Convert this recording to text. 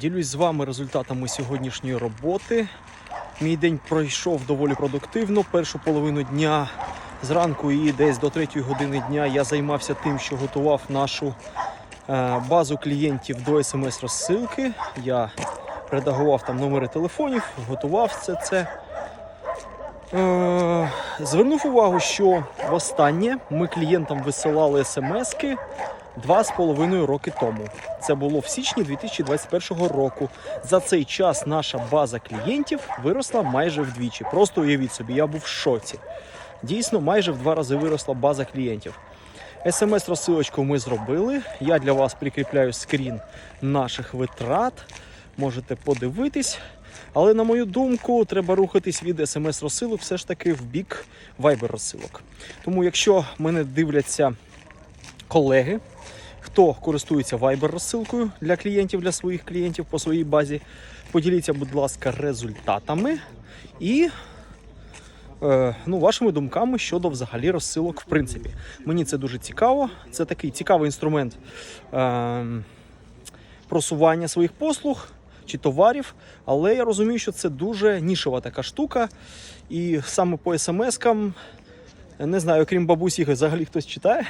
Ділюсь з вами результатами сьогоднішньої роботи. Мій день пройшов доволі продуктивно. Першу половину дня зранку і десь до третьої години дня я займався тим, що готував нашу е, базу клієнтів до смс-розсилки. Я редагував там номери телефонів, готував все це. Е, звернув увагу, що востаннє ми клієнтам висилали смски два з половиною роки тому. Це було в січні 2021 року. За цей час наша база клієнтів виросла майже вдвічі. Просто уявіть собі, я був в шоці. Дійсно, майже в два рази виросла база клієнтів. СМС-розсилочку ми зробили. Я для вас прикріпляю скрін наших витрат. Можете подивитись. Але на мою думку, треба рухатись від смс-розсилок все ж таки в бік Viber-розсилок. Тому, якщо мене дивляться колеги, хто користується Viber розсилкою для клієнтів, для своїх клієнтів по своїй базі, поділіться, будь ласка, результатами і е, ну, вашими думками щодо взагалі розсилок. В принципі, мені це дуже цікаво. Це такий цікавий інструмент е, просування своїх послуг чи товарів, але я розумію, що це дуже нішова така штука. І саме по смс-кам, не знаю, окрім бабусі, взагалі хтось читає.